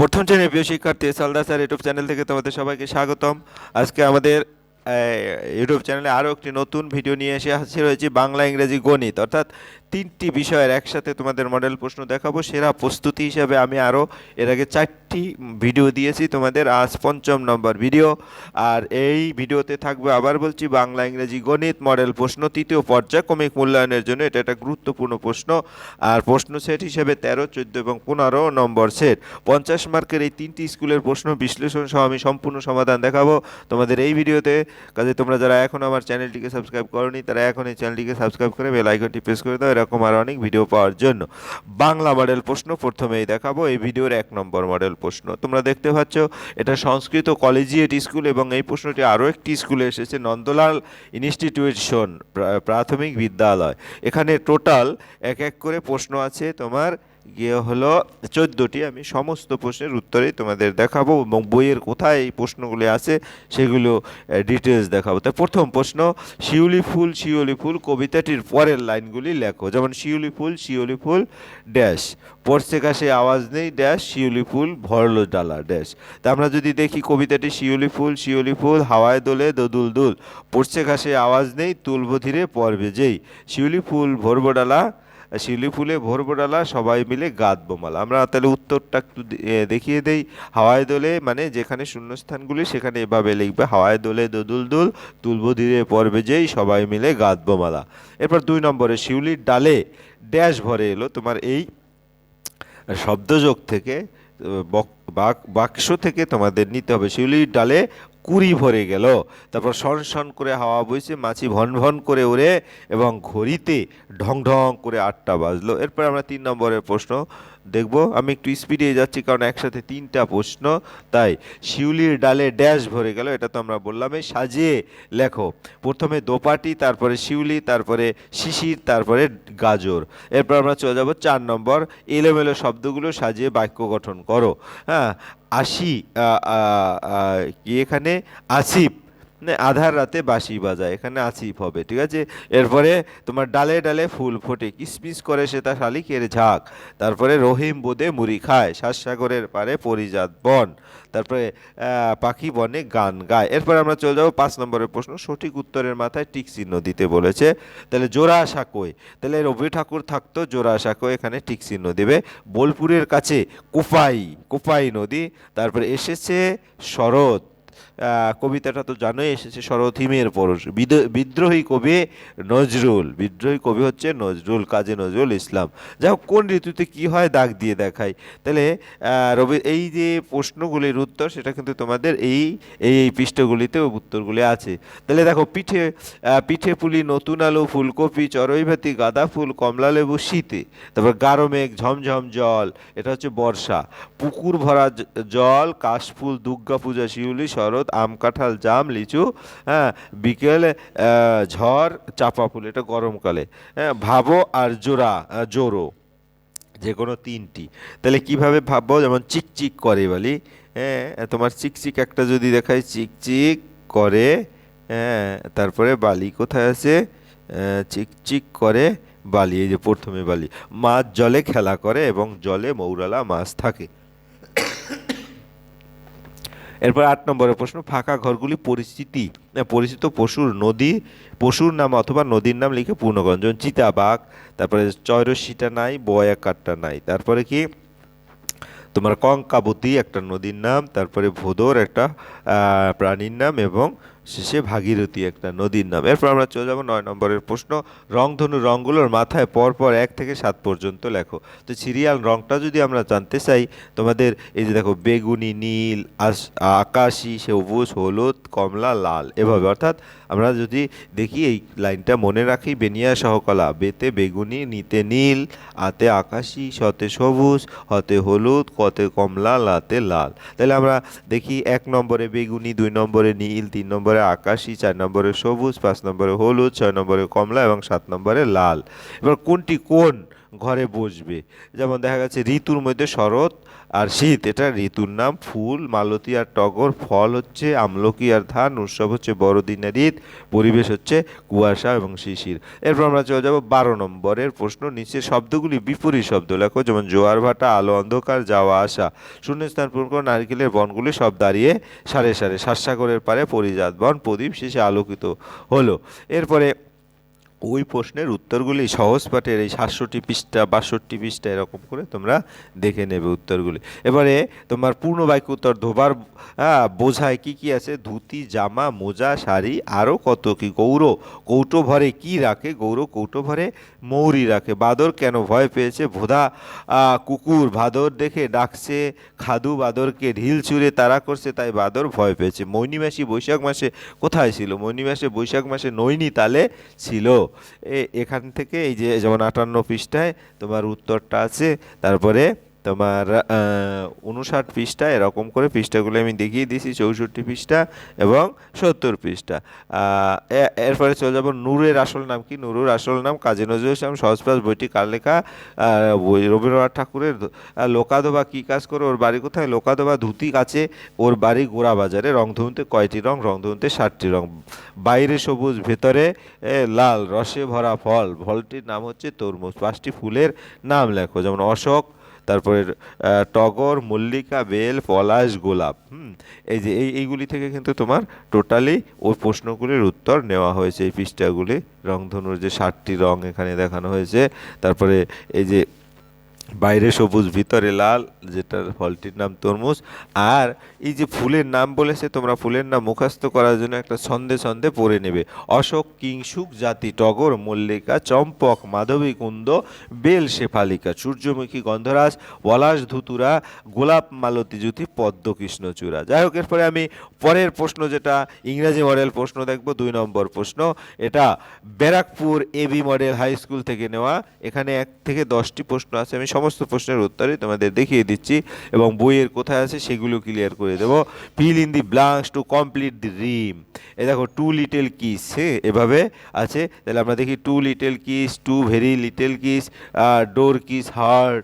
প্রথম শ্রেণির প্রিয় শিক্ষার্থী সালদা স্যার ইউটিউব চ্যানেল থেকে তোমাদের সবাইকে স্বাগতম। আজকে আমাদের ইউটিউব চ্যানেলে আরও একটি নতুন ভিডিও নিয়ে এসে হাজির হয়েছি বাংলা, ইংরেজি, গণিত। অর্থাৎ তিনটি বিষয়ের একসাথে তোমাদের মডেল প্রশ্ন দেখাবো। সেরা প্রস্তুতি হিসাবে আমি আরও এর আগে চারটি ভিডিও দিয়েছি তোমাদের আজ পঞ্চম নম্বর ভিডিও। আর এই ভিডিওতে থাকবে আবার বলছি বাংলা, ইংরেজি, গণিত, মডেল প্রশ্ন, তৃতীয় পর্যায়ক্রমিক মূল্যায়নের জন্য। এটা একটা গুরুত্বপূর্ণ প্রশ্ন। আর প্রশ্ন সেট হিসেবে তেরো, চোদ্দ এবং পনেরো নম্বর সেট। পঞ্চাশ মার্কের এই তিনটি স্কুলের প্রশ্ন বিশ্লেষণ সহ আমি সম্পূর্ণ সমাধান দেখাবো। তোমাদের এই ভিডিওতে, কাজে তোমরা যারা এখন আমার চ্যানেলটিকে সাবস্ক্রাইব করনি, তারা এখন এই চ্যানেলটিকে সাবস্ক্রাইব করে বেল আইকনটি প্রেস করে দাও। এরকম আর অনেক ভিডিও পাওয়ার জন্য। বাংলা মডেল প্রশ্ন প্রথমেই দেখাবো। এই ভিডিওর এক নম্বর মডেল প্রশ্ন। তোমরা দেখতে পাচ্ছ, এটা সংস্কৃত কলেজিয়েট স্কুল এবং এই প্রশ্নটি আরও একটি স্কুলে এসেছে, নন্দলাল ইনস্টিটিউশন প্রা- প্রাথমিক বিদ্যালয়। এখানে টোটাল এক এক করে প্রশ্ন আছে তোমার। গিয়ে হলো চোদ্দোটি, আমি সমস্ত প্রশ্নের উত্তরেই তোমাদের দেখাবো এবং বইয়ের কোথায় এই প্রশ্নগুলি আছে সেগুলো ডিটেলস দেখাবো। তা প্রথম প্রশ্ন, শিউলি ফুল শিউলি ফুল, কবিতাটির পরের লাইনগুলি লেখো। যেমন, শিউলি ফুল শিউলি ফুল, ড্যাশ। পড়ছে কাশে আওয়াজ নেই, ড্যাশ, শিউলি ফুল, ভরলো ডালা, ড্যাশ। তা আমরা যদি দেখি কবিতাটি, শিউলি ফুল শিউলি ফুল, হাওয়ায় দোলে দোদুল দুল। পড়ছে কাশে আওয়াজ নেই, তুলব ধীরে পড়বে যেই। শিউলি ফুল, ভরবো ডালা শিউলি ফুলে ভরবো ডালা সবাই মিলে গাঁদবো মালা আমরা তাহলে উত্তরটা একটু দেখিয়ে দেই। হাওয়ায় দোলে মানে যেখানে শূন্যস্থানগুলি, সেখানে এভাবে লিখবে হাওয়ায় দোলে দোদুল দুল, তুলব ধীরে পর্বে যেই সবাই মিলে গাঁদবো মালা এরপর দুই নম্বরে শিউলির ডালে ড্যাশ ভরে এলো তোমার এই শব্দযোগ থেকে, বক- বাক- বাক্স থেকে তোমাদের নিতে হবে। শিউলির ডালে কুড়ি ভরে গেল। তারপর শন শন করে হাওয়া বইছে, মাছি ভন ভন করে ওড়ে এবং ঘড়িতে ঢং ঢং করে আটটা বাজলো। এরপর আমরা তিন নম্বরের প্রশ্ন দেখব। আমি একটু স্পিডে যাচ্ছি কারণ একসাথে তিনটা প্রশ্ন, তাই শিউলির ডালে ড্যাশ ভরে গেল, এটা তো আমরা বললাম এই সাজিয়ে লেখো। প্রথমে দোপাটি, তারপরে শিউলি, তারপরে শিশির, তারপরে গাজর। এরপর আমরা চলে যাব চার নম্বর। এলোমেলো শব্দগুলো সাজিয়ে বাক্য গঠন করো। হ্যাঁ আশি এখানে? আসিফ। না, আধার রাতে বাঁশি বাজায় এখানে আসিফ হবে ঠিক আছে? এরপরে তোমার ডালে ডালে ফুল ফোটে কিসমিস করে সে তা শালিকের ঝাঁক। তারপরে রহিম বোদে মুড়ি খায় সাতসাগরের পারে পরিজাত বন। তারপরে পাখি বনে গান গায়। এরপরে আমরা চলে যাব পাঁচ নম্বরের প্রশ্ন সঠিক উত্তরের মাথায় টিক চিহ্ন দিতে বলেছে। তাহলে জোড়া সাঁকোয় তাহলে রবি ঠাকুর থাকতো জোড়া সাঁকোয় এখানে টিক চিহ্ন দেবে। বোলপুরের কাছে কোপাই কোপাই নদী তারপরে এসেছে শরৎ। কবিতাটা তো জানোই, এসেছে পরশ। বিদ- বিদ্রোহী কবি নজরুল। বিদ্রোহী কবি হচ্ছে নজরুল, কাজী নজরুল ইসলাম। যাই হোক, কোন ঋতুতে কি হয় দাগ দিয়ে দেখাই। তাহলে রবি, এই যে প্রশ্নগুলির উত্তর, সেটা কিন্তু তোমাদের এই এই এই পৃষ্ঠগুলিতে উত্তরগুলি আছে। তাহলে দেখো, পিঠে পিঠে পুলি, নতুন আলু, ফুলকপি, চড়ইভাতি, গাঁদা ফুল, কমলা লেবু, শীতে। তারপর গাঢ় মেঘ, ঝমঝম জল, এটা হচ্ছে বর্ষা। পুকুর ভরা জল, কাশফুল দুর্গা পূজা শিউলি শরৎ, আম কাঁঠাল, জাম, লিচু হ্যাঁ বিকেলে ঝড়, চাপা ফুল, এটা গরমকালে হ্যাঁ ভাবো আর জোড়া জোরো যে কোনো তিনটি। তাহলে কীভাবে ভাববো? যেমন চিকচিক করে বলি হ্যাঁ তোমার চিকচিক একটা যদি দেখায় চিকচিক করে হ্যাঁ তারপরে বালি কোথায় আছে? চিকচিক করে বালি, এই যে প্রথমে বালি। মাছ জলে খেলা করে এবং জলে মৌরালা মাছ থাকে। এরপর আট নম্বরের প্রশ্ন, ফাঁকা ঘরগুলি পরিচিতি পরিচিত পশুর নদী, পশুর নাম অথবা নদীর নাম লিখে পূর্ণ করেন যেমন চিতাবাঘ, তারপরে চয়রসিটা নাই বয়াকারটা নাই। তারপরে কি? তোমার কঙ্কাবতী একটা নদীর নাম, তারপরে ভোদর একটা প্রাণীর নাম এবং শেষে ভাগীরথী একটা নদীর নাম। এরপর আমরা চলে যাব নয় নম্বরের প্রশ্ন। রংধনু রঙগুলোর মাথায় পরপর এক থেকে সাত পর্যন্ত লেখো। তো সিরিয়াল রংটা যদি আমরা জানতে চাই, তোমাদের এই যে দেখো, বেগুনি, নীল আকাশি, সবুজ, হলুদ, কমলা, লাল এভাবে। অর্থাৎ আমরা যদি দেখি, এই লাইনটা মনে রাখি, বেনিয়া সহকলা, বেতে বেগুনি, নিতে নীল, আতে আকাশি শতে সবুজ, হতে হলুদ, কতে কমলা, লাতে লাল। তাহলে আমরা দেখি, এক নম্বরে বেগুনি, দুই নম্বরে নীল, তিন নম্বরে আকাশি, চার নম্বরে সবুজ, পাঁচ নম্বরে হলুদ, ছয় নম্বরে কমলা এবং সাত নম্বরে লাল। এবার কোনটি কোন ঘরে বসবে। যেমন দেখা গেছে, ঋতুর মধ্যে শরৎ আর শীত, এটা ঋতুর নাম, ফুল, মালতী আর টগর, ফল হচ্ছে আমলকি আর ধান, উৎসব হচ্ছে বড়দিনের ঈদ, পরিবেশ হচ্ছে কুয়াশা এবং শিশির। এরপর আমরা চলে যাব বারো নম্বরের প্রশ্ন নিচে শব্দগুলি বিপরীত শব্দ লেখো, যেমন জোয়ার ভাটা, আলো অন্ধকার, যাওয়া আসা। শূন্যস্থান পূরণ করো, নারকেলের বনগুলি সব দাঁড়িয়ে সারে সারে শ্বাসাগরের পারে পরিজাত বন, প্রদীপ শেষে আলোকিত হলো। এরপরে ওই প্রশ্নের উত্তরগুলি সহজ পাঠের এই সাতষট্টি পৃষ্ঠা বাষট্টি পৃষ্ঠা এরকম করে তোমরা দেখে নেবে উত্তরগুলি। এবারে তোমার পূর্ণ বাক্য উত্তর ধোবার হ্যাঁ, বোঝায় কি কি আছে? ধুতি জামা মোজা শাড়ি আরও কত কি? গৌর কৌটো ভরে কি রাখে? গৌর কৌটো ভরে মৌরি রাখে। বাদর কেন ভয় পেয়েছে? আহ, কুকুর ভাদর দেখে ডাকছে খাদু বাদরকে ঢিল ছুঁড়ে তারা করছে তাই বাদর ভয় পেয়েছে। মৈনী মাসি বৈশাখ মাসে কোথায় ছিল? মৈনী মাসে বৈশাখ মাসে নৈনি তালে ছিল। এখান থেকে এই যে যেমন আটান্ন পৃষ্ঠায় তোমার উত্তরটা আছে তারপরে তোমার উনষাট পৃষ্ঠা, এরকম করে পৃষ্ঠাগুলো আমি দেখিয়ে দিয়েছি, চৌষট্টি পৃষ্ঠা এবং সত্তর পৃষ্ঠা। এরপরে চলে যাব নূরের আসল নাম কি? নুরুর আসল নাম কাজী নজরুল ইসলাম সহজপাস বইটি কার লেখা? বই রবীন্দ্রনাথ ঠাকুরের লোকাদোবা কী কাজ করে? ওর বাড়ি কোথায়? লোকাদোবা ধুতি কাছে, ওর বাড়ি গোড়া বাজারে, রংধনুতে কয়টি রং? রংধনুতে ষাটটি রং। বাইরে সবুজ, ভেতরে লাল, রসে ভরা ফল। ফলটির নাম হচ্ছে তরমুজ। পাঁচটি ফুলের নাম লেখো, যেমন অশোক তারপরে টগর, মল্লিকা, বেল, পলাশ, গোলাপ। হুম, এই যে এই, এইগুলি থেকে কিন্তু তোমার টোটালি ওই প্রশ্নগুলির উত্তর নেওয়া হয়েছে। এই পৃষ্ঠাগুলি, রংধনুর যে ষাটটি রং এখানে দেখানো হয়েছে। তারপরে এই যে বাইরে সবুজ, ভিতরে লাল, যেটার ফলটির নাম তরমুজ। আর এই যে ফুলের নাম বলেছে, তোমরা ফুলের নাম মুখস্থ করার জন্য একটা ছন্দে ছন্দে পড়ে নেবে। অশোক, কিংসুক, জাতি, টগর, মল্লিকা, চম্পক, মাধবী, কুন্দ, বেল, শেফালিকা, সূর্যমুখী, গন্ধরাজ, পলাশ, ধুতুরা, গোলাপ, মালতী, জ্যোতি, পদ্ম, কৃষ্ণচূড়া। যাই হোক, এরপরে আমি পরের প্রশ্ন যেটা, ইংরেজি মডেল প্রশ্ন দেখব, দুই নম্বর প্রশ্ন। এটা Barrackpore AB model high school থেকে নেওয়া। এখানে এক থেকে দশটি প্রশ্ন আছে, আমি সমস্ত প্রশ্নের উত্তরে তোমাদের দেখিয়ে দিচ্ছি এবং বইয়ের কোথায় আছে সেগুলো ক্লিয়ার করে দেবো। Fill in the blanks to complete the rhyme এ দেখো টু লিটেল কিস হ্যাঁ এভাবে আছে। তাহলে আমরা দেখি two little keys two very little keys door keys heart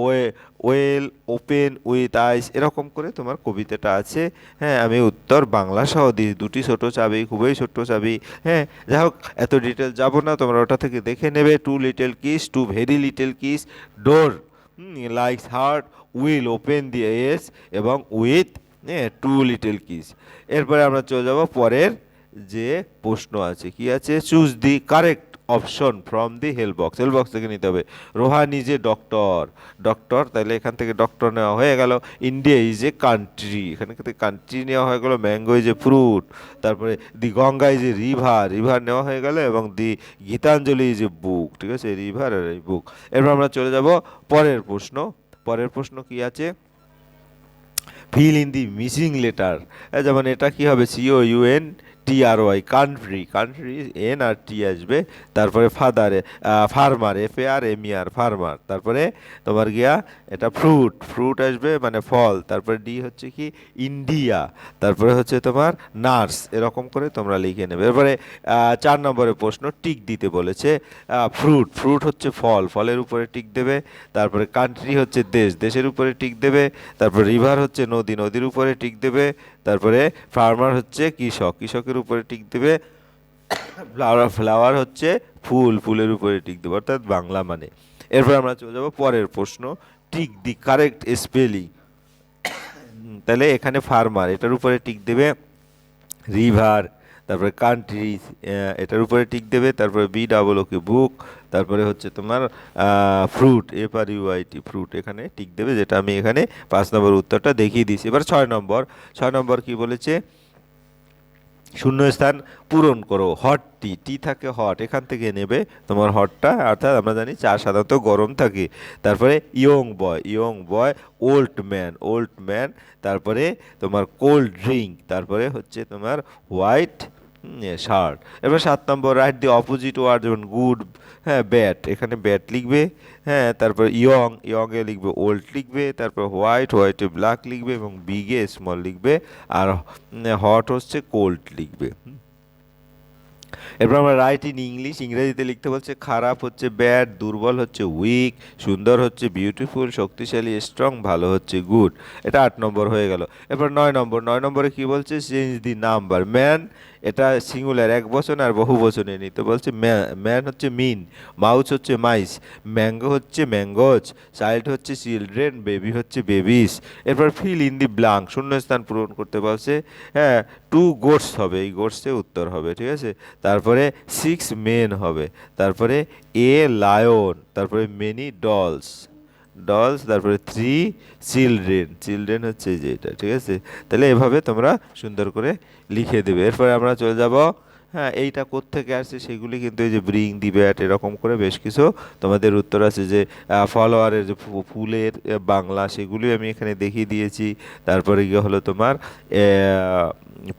way will, open, with eyes, এরকম করে তোমার কবিতাটা আছে। হ্যাঁ আমি উত্তর বাংলা সহ দিই দুটি ছোট চাবি, খুবই ছোট্ট চাবি। হ্যাঁ যাই হোক, এত ডিটেল যাব না, তোমরা ওটা থেকে দেখে নেবে। Two little keys two very little keys door likes heart will open the ease এবং উইথ হ্যাঁ টু লিটেল কিস এরপরে আমরা চলে যাব পরের যে প্রশ্ন আছে। কি আছে? Choose the correct option from the help box help box থেকে নিতে হবে। রোহা নিজে ডক্টর ডক্টর তাহলে এখান থেকে ডক্টর নেওয়া হয়ে গেল। ইন্ডিয়া ইজ এ কান্ট্রি এখানে থেকে কান্ট্রি নেওয়া হয়ে গেল। ম্যাঙ্গো ইজ এ ফ্রুট তারপরে the Ganga is a river river নেওয়া হয়ে গেল এবং দি গীতাঞ্জলি ইজ এ বুক ঠিক আছে? রিভার আর এই বুক এরপর আমরা চলে যাব পরের প্রশ্ন। পরের প্রশ্ন কি আছে? Fill in the missing letter যেমন এটা কি হবে? C O U N T R Y country country N R T আসবে, তারপরে father farmer F A R M E R farmer তারপরে তোমার গিয়া এটা ফ্রুট ফ্রুট আসবে মানে ফল, তারপরে ডি হচ্ছে কি ইন্ডিয়া তারপরে হচ্ছে তোমার নার্স এরকম করে তোমরা লিখে নেবে। এরপরে চার নম্বরের প্রশ্ন টিক দিতে বলেছে ফ্রুট ফ্রুট হচ্ছে ফল, ফলের উপরে টিক দেবে, তারপরে কান্ট্রি হচ্ছে দেশ, দেশের উপরে টিক দেবে, তারপর রিভার হচ্ছে নদী, নদীর উপরে টিক দেবে তারপরে ফার্মার হচ্ছে কৃষক। কৃষকের উপরে টিক দেবে ফ্লাওয়ার ফ্লাওয়ার হচ্ছে ফুল, ফুলের উপরে টিক দেবে, অর্থাৎ বাংলা মানে। এরপর আমরা চলে যাব পরের প্রশ্ন। টিক দি কারেক্ট স্পেলিং তাহলে এখানে ফার্মার এটার উপরে টিক দেবে রিভার তারপরে কান্ট্রি এটার উপরে টিক দেবে, তারপরে বি ডাবল ওকে বুক তারপরে হচ্ছে তোমার fruit F R U I T fruit এখানে টিক দেবে, যেটা আমি এখানে পাঁচ নম্বর উত্তরটা দেখিয়ে দিয়েছি। এবার ছয় নম্বর ছয় নম্বর কি বলেছে? শূন্যস্থান পূরণ করো হট টি টি থাকে হট এখান থেকে নেবে তোমার হটটা অর্থাৎ আমরা জানি চা সাধারণত গরম থাকে। তারপরে young boy young boy old man old man তারপরে তোমার কোল্ড ড্রিঙ্ক তারপরে হচ্ছে তোমার হোয়াইট শার্ট এবার সাত নম্বর রাইট দি অপোজিট ওয়ার্ড যেমন গুড হ্যাঁ ব্যাট এখানে ব্যাট লিখবে হ্যাঁ তারপর ইয়ং ইয়ংয়ে লিখবে ওল্ড লিখবে, তারপর হোয়াইট হোয়াইটে ব্ল্যাক লিখবে এবং বিগে স্মল লিখবে, আর হট হচ্ছে কোল্ড লিখবে। এরপর আমরা রাইট ইন ইংলিশ ইংরেজিতে লিখতে বলছে, খারাপ হচ্ছে ব্যাড দুর্বল হচ্ছে উইক সুন্দর হচ্ছে বিউটিফুল শক্তিশালী স্ট্রং ভালো হচ্ছে গুড এটা আট নম্বর হয়ে গেল। এরপর নয় নম্বর, নয় নম্বরে কি বলছে? চেঞ্জ দি নাম্বার ম্যান এটা সিঙ্গুলার, এক বচন আর বহু বচনে নিতে বলছে ম্যান হচ্ছে মিন, মাউস হচ্ছে মাইস, ম্যাঙ্গো হচ্ছে ম্যাঙ্গোজ, চাইল্ড হচ্ছে চিলড্রেন, বেবি হচ্ছে বেবিস। এরপর ফিল ইন দি ব্লাঙ্ক, শূন্যস্থান পূরণ করতে বলছে হ্যাঁ টু গোটস হবে, এই গোটসে উত্তর হবে, ঠিক আছে? তারপরে সিক্স মেন হবে, তারপরে এ লায়ন, তারপরে মেনি ডলস ডলস, তারপরে থ্রি চিলড্রেন চিলড্রেন হচ্ছে যে এটা, ঠিক আছে? তাহলে এভাবে তোমরা সুন্দর করে লিখে দেবে। এরপরে আমরা চলে যাব হ্যাঁ এইটা কোত্থেকে আসছে সেগুলি কিন্তু এই যে ব্রিং দি ব্যাট এরকম করে বেশ কিছু তোমাদের উত্তর আছে যে ফলোয়ারের যে ফুলের বাংলা সেগুলি আমি এখানে দেখিয়ে দিয়েছি। তারপরে গিয়ে হলো তোমার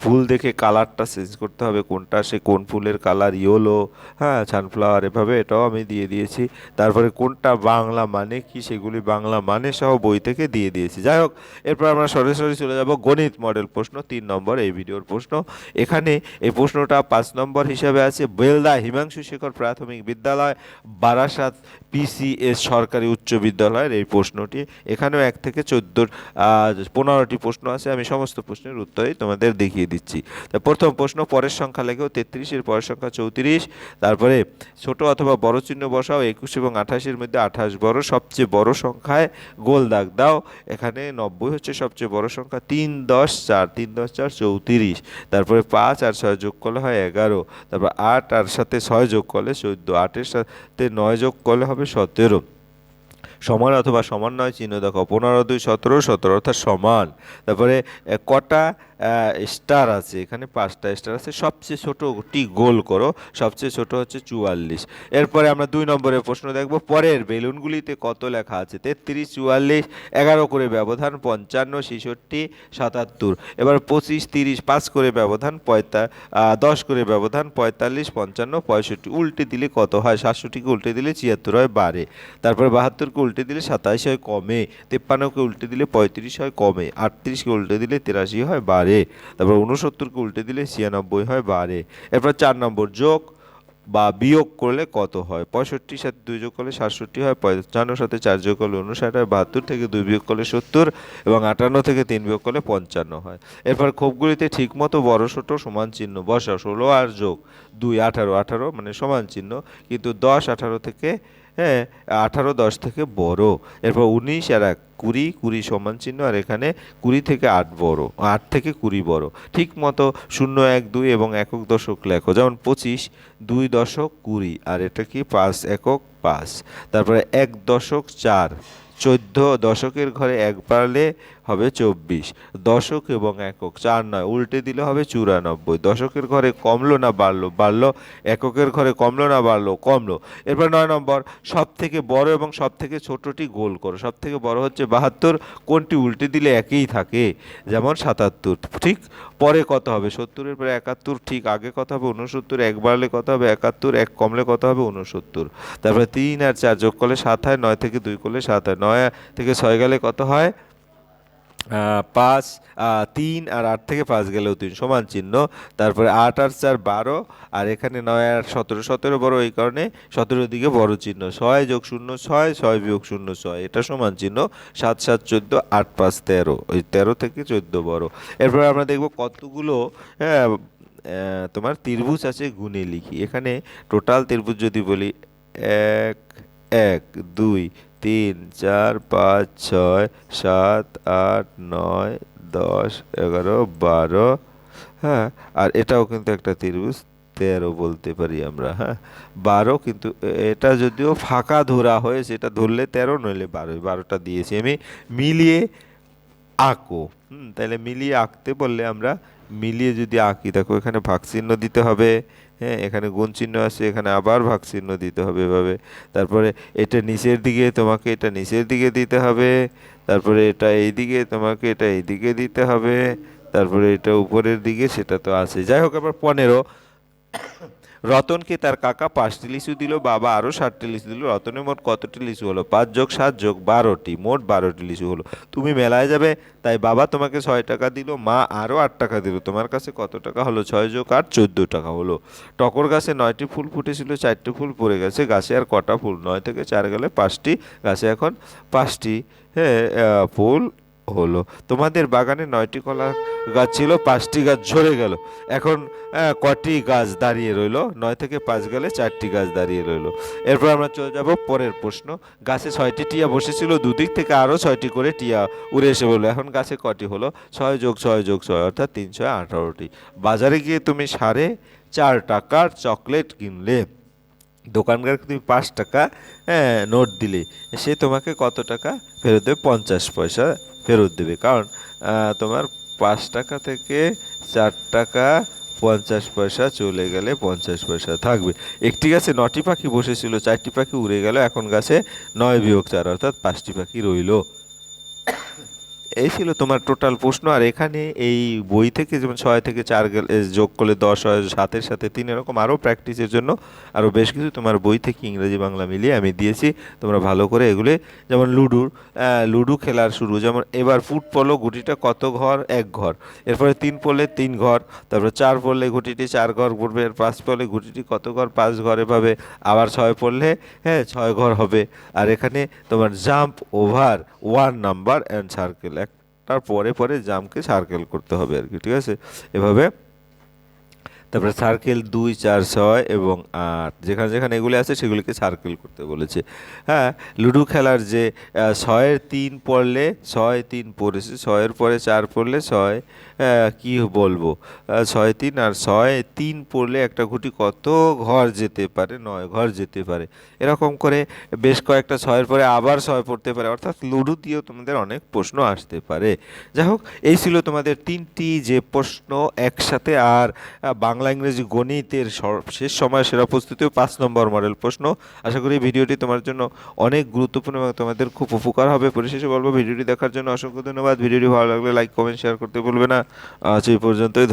ফুল দেখে কালারটা চেঞ্জ করতে হবে, কোনটা সে কোন ফুলের কালার, ইয়েলো হ্যাঁ সানফ্লাওয়ার এভাবে এটাও আমি দিয়ে দিয়েছি। তারপরে কোনটা বাংলা মানে কি সেগুলি বাংলা মানে সহ বই থেকে দিয়ে দিয়েছি। যাই হোক, এরপর আমরা সরাসরি চলে যাব গণিত মডেল প্রশ্ন তিন নম্বর, এই ভিডিওর প্রশ্ন। এখানে এই প্রশ্নটা পাঁচ নম্বর হিসাবে আছে বেলদা হিমাংশু শেখর প্রাথমিক বিদ্যালয়, বারাসাত পিসিএস সরকারি উচ্চ বিদ্যালয়ের এই প্রশ্নটি। এখানেও এক থেকে চোদ্দোর পনেরোটি প্রশ্ন আছে, আমি সমস্ত প্রশ্নের উত্তরই তোমাদের দেখিয়ে দিচ্ছি। তা প্রথম প্রশ্ন, পরের সংখ্যা লেগেও তেত্রিশের পরের সংখ্যা চৌত্রিশ, তারপরে ছোট অথবা বড় চিহ্ন বসাও, একুশ এবং আঠাশের মধ্যে আঠাশ বড়, সবচেয়ে বড় সংখ্যায় গোল দাগ দাও, এখানে নব্বই হচ্ছে সবচেয়ে বড় সংখ্যা, তিন দশ চার, তিন দশ চার চৌত্রিশ, তারপরে পাঁচ আর ছয় যোগ করলে হয় এগারো। তারপর আট আর সাথে ছয় যোগ করলে চোদ্দ। আটের সাথে নয় যোগ করলে হবে সতেরো। সমান অথবা সমান নয়, চিহ্ন দেখো। পনেরো, দুই, সতেরো সতেরো অর্থাৎ সমান। তারপরে কটা স্টার আছে, এখানে পাঁচটা স্টার আছে। সবচেয়ে ছোটোটি গোল করো, সবচেয়ে ছোট হচ্ছে চুয়াল্লিশ। এরপরে আমরা দুই নম্বরের প্রশ্ন দেখব, পরের বেলুনগুলিতে কত লেখা আছে? তেত্রিশ, চুয়াল্লিশ, এগারো করে ব্যবধান, পঞ্চান্ন, ছেষট্টি, সাতাত্তর। এবার পঁচিশ, তিরিশ, পাঁচ করে ব্যবধান, পঁয়তা দশ করে ব্যবধান, পঁয়তাল্লিশ, পঞ্চান্ন, পঁয়ষট্টি। উল্টে দিলে কত হয়? সাতষট্টিকে উল্টে দিলে ছিয়াত্তর হয় বাড়ে তারপরে বাহাত্তরকে উল্টে দিলে সাতাশ হয়, কমে। তেপ্পান্নকে উল্টে দিলে পঁয়ত্রিশ হয়, কমে। আটত্রিশকে উল্টে দিলে তিরাশি হয় বাড়ে তারপর উনসত্তরকে উল্টে দিলে ছিয়ানব্বই হয় বারে। এরপর চার নম্বর যোগ বা বিয়োগ করলে কত হয়? পঁয়ষট্টির সাথে দুই যোগ করলে সাতষট্টি হয় পঞ্চান্নর সাথে চার যোগ করলে উনষাট হয়, বাহাত্তর থেকে দুই বিয়োগ করলে সত্তর এবং আটান্ন থেকে তিন বিয়োগ করলে পঞ্চান্ন হয়। এরপর ক্ষোভগুলিতে ঠিকমতো বড় ছোট সমান চিহ্ন বসা ষোলো আর যোগ দুই আঠারো আঠারো মানে সমান চিহ্ন। কিন্তু দশ, আঠারো থেকে হ্যাঁ আঠারো, দশ থেকে বড়। এরপর উনিশ আর এক, কুড়ি কুড়ি সমান চিহ্ন, আর এখানে কুড়ি থেকে আট বড়, আট থেকে কুড়ি বড়। ঠিক মতো শূন্য এক, দুই এবং একক দশক লেখো। যেমন পঁচিশ, দুই দশক, কুড়ি, আর এটা কি পাঁচ, একক পাঁচ। তারপরে এক দশক, চার, চোদ্দ দশকের ঘরে এক বাড়লে হবে চব্বিশ। দশক এবং একক। চার নয়, উল্টে দিলে হবে চুরানব্বই। দশকের ঘরে কমলো না বাড়লো বাড়লো, এককের ঘরে কমলো না বাড়লো, কমলো। এরপর নয় নম্বর সব থেকে বড় এবং সব থেকে ছোটটি গোল করো। সব থেকে বড় হচ্ছে বাহাত্তর, কোনটি উল্টে দিলে একই থাকে? যেমন সাতাত্তর, ঠিক পরে কত হবে? সত্তরের পরে একাত্তর, ঠিক আগে কত হবে? উনসত্তর এক বাড়লে কত হবে? একাত্তর, এক কমলে কত হবে? উনসত্তর তারপরে তিন আর চার যোগ করলে সাত হয়, নয় থেকে দুই করলে সাত হয়, নয় থেকে ছয় গেলে কত হয়? পাঁচ তিন আর আট থেকে পাঁচ গেলেও তিন সমান চিহ্ন। তারপরে আট আর চার বারো, আর এখানে নয় আর সতেরো সতেরো বড় এই কারণে সতেরো দিকে বড় চিহ্ন। ছয় যোগ শূন্য ছয় ছয় বিয়োগ শূন্য ছয়, এটা সমান চিহ্ন। সাত সাত, চোদ্দ, আট, পাঁচ, তেরো ওই তেরো থেকে চোদ্দ বড়। এরপরে আমরা দেখব কতগুলো হ্যাঁ তোমার ত্রিভুজ আছে গুণে লিখি। এখানে টোটাল ত্রিভুজ যদি বলি, এক এক, দুই তিন, চার, পাঁচ, ছয়, সাত, আট, নয়, দশ, এগারো, বারো হ্যাঁ আর এটাও কিন্তু একটা ত্রিভুজ, তেরো বলতে পারি আমরা হ্যাঁ বারো কিন্তু এটা যদিও ফাঁকা ধরা হয়েছে এটা ধরলে তেরো, নইলে বারো বারোটা দিয়েছি আমি, মিলিয়ে আঁকো, হুম তাহলে মিলিয়ে আঁকতে বললে আমরা মিলিয়ে যদি আঁকি, দেখো এখানে ভাগ চিহ্ন দিতে হবে হ্যাঁ এখানে গুণ চিহ্ন আছে, এখানে আবার ভাগ চিহ্ন দিতে হবে এভাবে। তারপরে এটা নিচের দিকে তোমাকে এটা নিচের দিকে দিতে হবে, তারপরে এটা এই দিকে তোমাকে এটা এই দিকে দিতে হবে, তারপরে এটা উপরের দিকে সেটা তো আছে। যাই হোক আবার পনেরো। রতনকে তার কাকা পাঁচটি লিচু দিল, বাবা আরও ষাটটি লিচু দিল, রতনের মোট কতটি লিচু হলো? পাঁচ যোগ সাত যোগ বারোটি, মোট বারোটি লিচু হলো। তুমি মেলায় যাবে, তাই বাবা তোমাকে ছয় টাকা দিল, মা আরও আট টাকা দিল। তোমার কাছে কত টাকা হলো? ছয় যোগ আট, চোদ্দ টাকা হলো। টকর গাছে নয়টি ফুল ফুটেছিল, চারটি ফুল পড়ে গেছে, গাছে আর কটা ফুল? নয় থেকে চার গেলে পাঁচটি, গাছে এখন পাঁচটি হ্যাঁ ফুল হলো। তোমাদের বাগানে নয়টি কলা গাছ ছিল পাঁচটি গাছ ঝরে গেল। এখন কটি গাছ দাঁড়িয়ে রইল? নয় থেকে পাঁচ গেলে চারটি গাছ দাঁড়িয়ে রইল। এরপর আমরা চলে যাব পরের প্রশ্ন। গাছে ছয়টি টিয়া বসেছিল দুদিক থেকে আরও ছয়টি করে টিয়া উড়ে এসে বলল এখন গাছে কটি হলো? ছয় যোগ ছয় যোগ ছয় অর্থাৎ তিনশো আঠারোটি। বাজারে গিয়ে তুমি সাড়ে চার টাকার চকলেট কিনলে। দোকানদারকে তুমি পাঁচ টাকা হ্যাঁ, নোট দিলে। সে তোমাকে কত টাকা? ফেরত দেবে পঞ্চাশ পয়সা। ফেরত দেবে। কারণ তোমার পাঁচ টাকা থেকে চার টাকা পঞ্চাশ পয়সা চলে গেলে পঞ্চাশ পয়সা থাকবে। একটি গাছে নটি পাখি বসেছিল, চারটি পাখি উড়ে গেল, এখন গাছে নয় বিয়োগ চার, অর্থাৎ পাঁচটি পাখি রইল। এই ছিল তোমার টোটাল প্রশ্ন। আর এখানে এই বই থেকে যেমন ছয় থেকে চার যোগ করলে দশ হয়, সাতের সাথে তিন, এরকম আরও প্র্যাকটিসের জন্য আরও বেশ কিছু তোমার বই থেকে ইংরেজি, বাংলা মিলিয়ে আমি দিয়েছি। তোমরা ভালো করে এগুলো, যেমন লুডুর লুডু খেলার শুরু, যেমন এবার ফুট পড়ল গুটিটা কত ঘর? এক ঘর। এরপরে তিন পড়লে তিন ঘর, তারপরে চার পড়লে গুটিটি চার ঘর এর পাঁচ পড়লে গুটিটি কত ঘর? পাঁচ ঘরে পাবে আবার ছয় পড়লে হ্যাঁ ছয় ঘর হবে। আর এখানে তোমার jump over one number and circle একটার পরে পরে জামকে সার্কেল করতে হবে আর কি, ঠিক আছে? এভাবে। তারপরে সার্কেল দুই, চার, ছয় এবং আট, যেখানে যেখানে এগুলি আছে সেগুলিকে সার্কেল করতে বলেছে। হ্যাঁ লুডো খেলার যে ছয়ের তিন পড়লে, ছয় তিন পড়েছে, ছয়ের পরে চার পড়লে ছয় কি বলব? ছয় তিন আর ছয় তিন পড়লে একটা গুটি কত ঘর যেতে পারে? নয় ঘর যেতে পারে। এরকম করে বেশ কয়েকটা ছয়ের পরে আবার ছয় পড়তে পারে। অর্থাৎ লুডো দিয়েও তোমাদের অনেক প্রশ্ন আসতে পারে। যাই হোক, এই ছিল তোমাদের তিনটি যে প্রশ্ন একসাথে আর বাংলা, ইংরেজি, গণিতের শেষ সময় সেরা প্রস্তুতিও পাঁচ নম্বর মডেল প্রশ্ন। আশা করি ভিডিওটি তোমার জন্য অনেক গুরুত্বপূর্ণ এবং তোমাদের খুব উপকার হবে। পরিশেষে বলব, ভিডিওটি দেখার জন্য অসংখ্য ধন্যবাদ। ভিডিওটি ভালো লাগলে লাইক, কমেন্ট, শেয়ার করতে ভুলবে না। আজ এই পর্যন্তই।